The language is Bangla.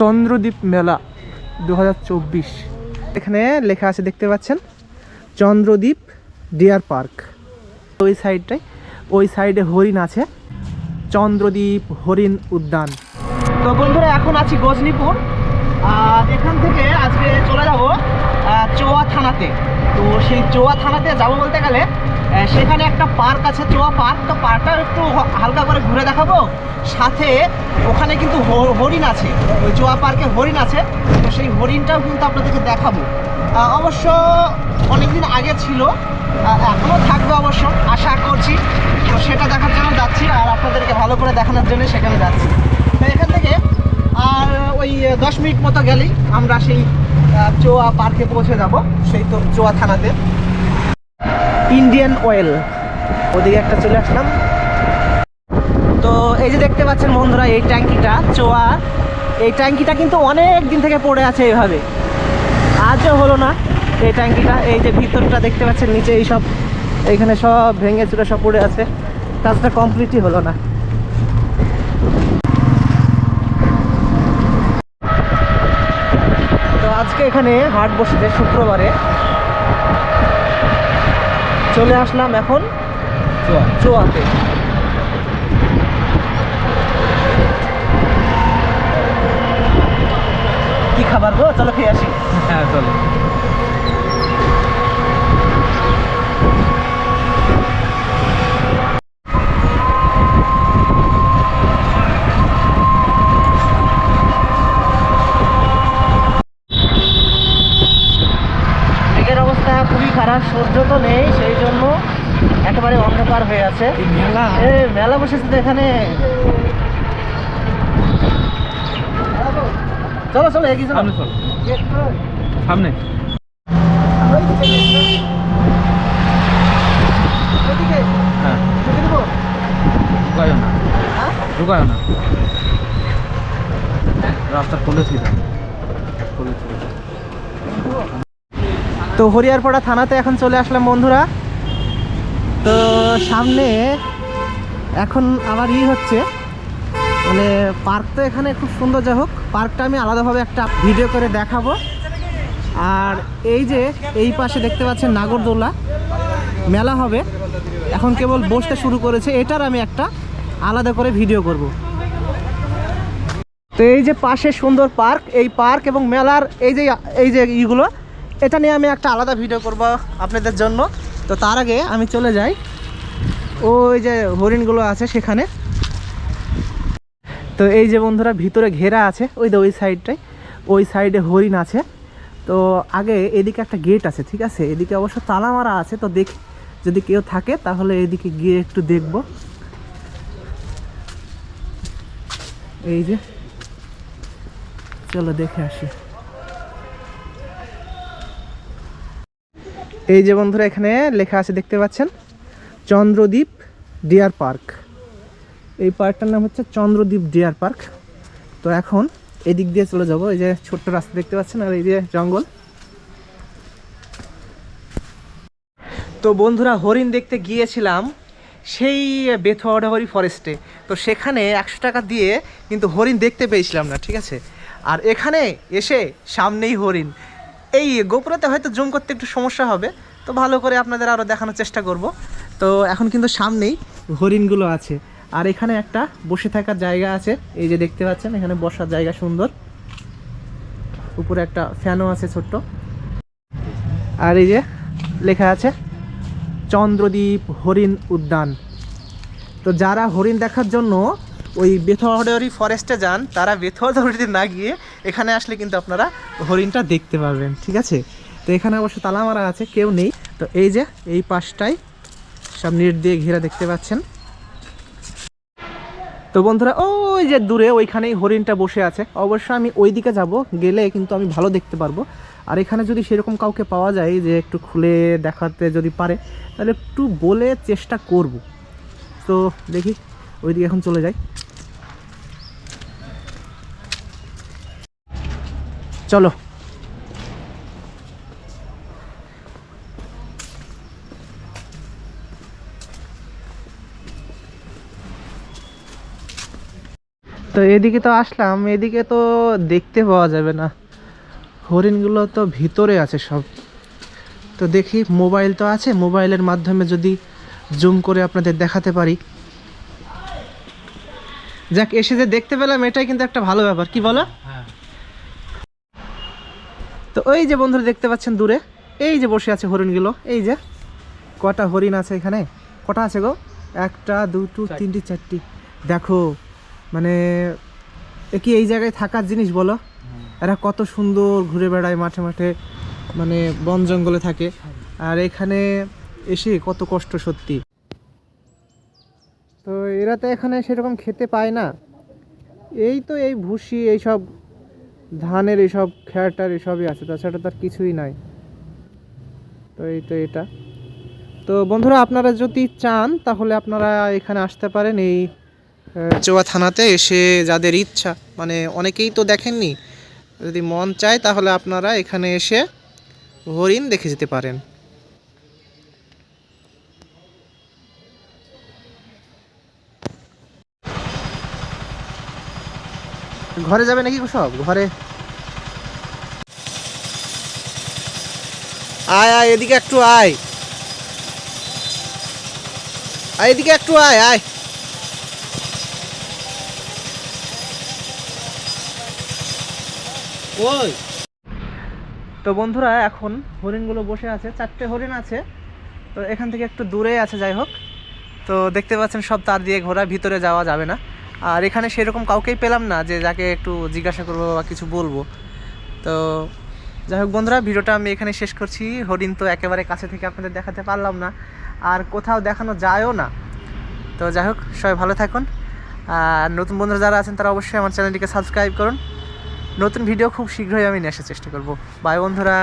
চন্দ্রদ্বীপ মেলা দু হাজার চব্বিশ। এখানে লেখা আছে, দেখতে পাচ্ছেন? Chandradwip deer park. ওই সাইডটায়, ওই সাইডে হরিণ আছে। চন্দ্রদ্বীপ হরিণ উদ্যান। তো বন্ধুরা, এখন আছি গজনীপুর। এখান থেকে আজকে চলে যাব চোয়া থানাতে। তো সেই চোয়া থানাতে যাব বলতে গেলে সেখানে একটা পার্ক আছে, চোয়া পার্ক। তো পার্কটা একটু হালকা করে ঘুরে দেখাবো। সাথে ওখানে কিন্তু হরিণ আছে, ওই চোয়া পার্কে হরিণ আছে, তো সেই হরিণটাও কিন্তু আপনাদেরকে দেখাবো। অবশ্য অনেকদিন আগে ছিল এখনও থাকবে অবশ্য, আশা করছি। তো সেটা দেখার জন্য যাচ্ছি, আর আপনাদেরকে ভালো করে দেখানোর জন্য সেখানে যাচ্ছি। তো এখান থেকে, আর ওই দশ মিনিট মতো গেলেই আমরা সেই চোয়া পার্কে পৌঁছে যাব, সেই তো চোয়া থানাতে। ইন্ডিয়ান অয়েল, ওদিকে একটা চলে আসলাম। তো এই যে দেখতে পাচ্ছেন বন্ধুরা এই ট্যাঙ্কিটা চোয়া এই ট্যাঙ্কিটা কিন্তু অনেক দিন থেকে পড়ে আছে এইভাবে। আজও হলো না এই ট্যাঙ্কিটা এই যে ভিতরটা দেখতে পাচ্ছেন নিচে এই সব এইখানে সব ভেঙে চুরে সব পড়ে আছে। কাজটা কমপ্লিটই হলো না। তো আজকে এখানে হাট বসেছে শুক্রবারে। চলে আসলাম এখন চোয়া। চোয়াতে। কি খাবার গো? চলো খেয়ে আসি। হ্যাঁ চলো। অবস্থা খুবই খারাপ সূর্য তো নেই সেই জন্য একেবারে অন্ধকার হয়ে আছে। মেলা। মেলা বসেছে তো এখানে। চলো চলো এগিয়ে চলো। সামনে চলো। সামনে। হ্যাঁ। ঢুকায় না। হ্যাঁ? ঢুকায় না। রাস্তা তো হরিয়ারপাড়া থানাতে এখন চলে আসলাম বন্ধুরা। তো সামনে এখন আবার ই হচ্ছে। মানে পার্ক তো এখানে খুব সুন্দর, যাই হোক পার্কটা আমি আলাদাভাবে একটা ভিডিও করে দেখাবো। আর এই যে, এই পাশে দেখতে পাচ্ছেন নাগরদোলা, মেলা হবে। এখন কেবল বসতে শুরু করেছে, এটার আমি একটা আলাদা করে ভিডিও করব। তো এই যে পাশে সুন্দর পার্ক এই পার্ক এবং মেলার এই যে এই যে ইগুলো, এটা নিয়ে আমি একটা আলাদা ভিডিও করব আপনাদের জন্য। তো তার আগে আমি চলে যাই। ওই যে হরিণগুলো আছে সেখানে। তো এই যে বন্ধুরা ভিতরে ঘেরা আছে, ওই ওই সাইডটায়, ওই সাইডে হরিণ আছে। তো আগে এদিকে একটা গেট আছে, ঠিক আছে? এদিকে অবশ্য তালা মারা আছে, তো দেখি যদি কেউ থাকে, তাহলে এদিকে গিয়ে একটু দেখব। এই যে, চলো দেখে আসি। এই যে বন্ধুরা এখানে লেখা আছে, দেখতে পাচ্ছেন? Chandradwip deer park. এই পার্কটার নাম হচ্ছে চন্দ্রদ্বীপ ডিয়ার পার্ক। তো এখন এদিক দিয়ে চলে যাব, এই যে ছোট্ট রাস্তা দেখতে পাচ্ছেন, আর এই যে জঙ্গল। তো বন্ধুরা, হরিণ দেখতে গিয়েছিলাম সেই বেথুয়াডাহরি ফরেস্টে তো সেখানে একশো টাকা দিয়ে কিন্তু হরিণ দেখতে পেয়েছিলাম না, ঠিক আছে? আর এখানে এসে সামনেই হরিণ। এই গোপুরতে হয়তো জুম করতে একটু সমস্যা হবে, তো ভালো করে আপনাদের আরও দেখানোর চেষ্টা করব। তো এখন কিন্তু সামনেই হরিণগুলো আছে। আর এখানে একটা বসে থাকার জায়গা আছে। এই যে দেখতে পাচ্ছেন, এখানে বসার জায়গা সুন্দর। উপরে একটা ফ্যানও আছে ছোট্ট। আর এই যে লেখা আছে, চন্দ্রদ্বীপ হরিণ উদ্যান। তো যারা হরিণ দেখার জন্য ওই বেথুয়াডারি ফরেস্টে যান, তারা বেথুয়াডারিতে না গিয়ে এখানে আসলে কিন্তু আপনারা হরিণটা দেখতে পারবেন, ঠিক আছে? তো এখানে অবশ্য তালা মারা আছে, কেউ নেই। তো এই যে এই পাশটায় সব নেট দিয়ে ঘেরা দেখতে পাচ্ছেন। তো বন্ধুরা, ওই যে দূরে ওইখানেই হরিণটা বসে আছে। অবশ্য আমি ওই দিকে যাব, গেলে কিন্তু আমি ভালো দেখতে পারব। আর এখানে যদি সেরকম কাউকে পাওয়া যায় যে একটু খুলে দেখাতে যদি পারে, তাহলে একটু বলে চেষ্টা করব। তো দেখি, ওইদিকে এখন চলে যাই। চলো তো এদিকে তো আসলাম এদিকে তো দেখতে পাওয়া যাবে না। হরিণগুলো তো ভিতরে আছে সব। তো দেখি মোবাইল তো আছে মোবাইলের মাধ্যমে যদি জুম করে আপনাদের দেখাতে পারি। যাক এসে যে দেখতে পেলাম এটাই কিন্তু একটা ভালো ব্যাপার। কি বলো? হ্যাঁ। তো ওই যে বন্ধুরা দেখতে পাচ্ছেন দূরে এই যে বসে আছে হরিণগুলো এই যে কটা হরিণ আছে এখানে। কটা আছে গো? একটা দুটো তিনটি চারটি। দেখো মানে এ কি এই জায়গায় থাকার জিনিস বলো? এরা কত সুন্দর ঘুরে বেড়ায় মাঠে মাঠে মানে বন জঙ্গলে থাকে। আর এখানে এসে কত কষ্ট সত্যি। তো এরা তো এখানে সেরকম খেতে পায় না। এই তো এই ভুসি এইসব ধানের এইসব খ্যাটার এসবই আছে। তাছাড়া তার কিছুই নাই। তো এই তো এটা। তো বন্ধুরা আপনারা যদি চান তাহলে আপনারা এখানে আসতে পারেন এই চোয়া থানাতে এসে যাদের ইচ্ছা মানে অনেকেই তো দেখেননি, যদি মন চায় তাহলে আপনারা এখানে এসে হরিণ দেখে যেতে পারেন। ঘরে যাবে নাকি সব ঘরে। আয় আয়, এদিকে একটু আয়। আয়, এদিকে একটু আয় আয়। ওই তো বন্ধুরা, এখন হরিণগুলো বসে আছে, চারটে হরিণ আছে। তো এখান থেকে একটু দূরে আছে, যাই হোক। তো দেখতে পাচ্ছেন, সব তার দিয়ে ঘোরা ভিতরে যাওয়া যাবে না। আর এখানে সেরকম কাউকেই পেলাম না যে যাকে একটু জিজ্ঞাসা করব বা কিছু বলব। তো যাই হোক বন্ধুরা, ভিডিওটা আমি এখানে শেষ করছি। হরিণ তো একেবারে কাছে থেকে আপনাদের দেখাতে পারলাম না। আর কোথাও দেখানো যায়ও না। তো যাই হোক, সবাই ভালো থাকুন। আর নতুন বন্ধুরা যারা আছেন, তারা অবশ্যই আমার চ্যানেলটিকে সাবস্ক্রাইব করুন। নতুন ভিডিও খুব শীঘ্রই আমি নিয়ে আসার চেষ্টা করব। বাই বন্ধুরা।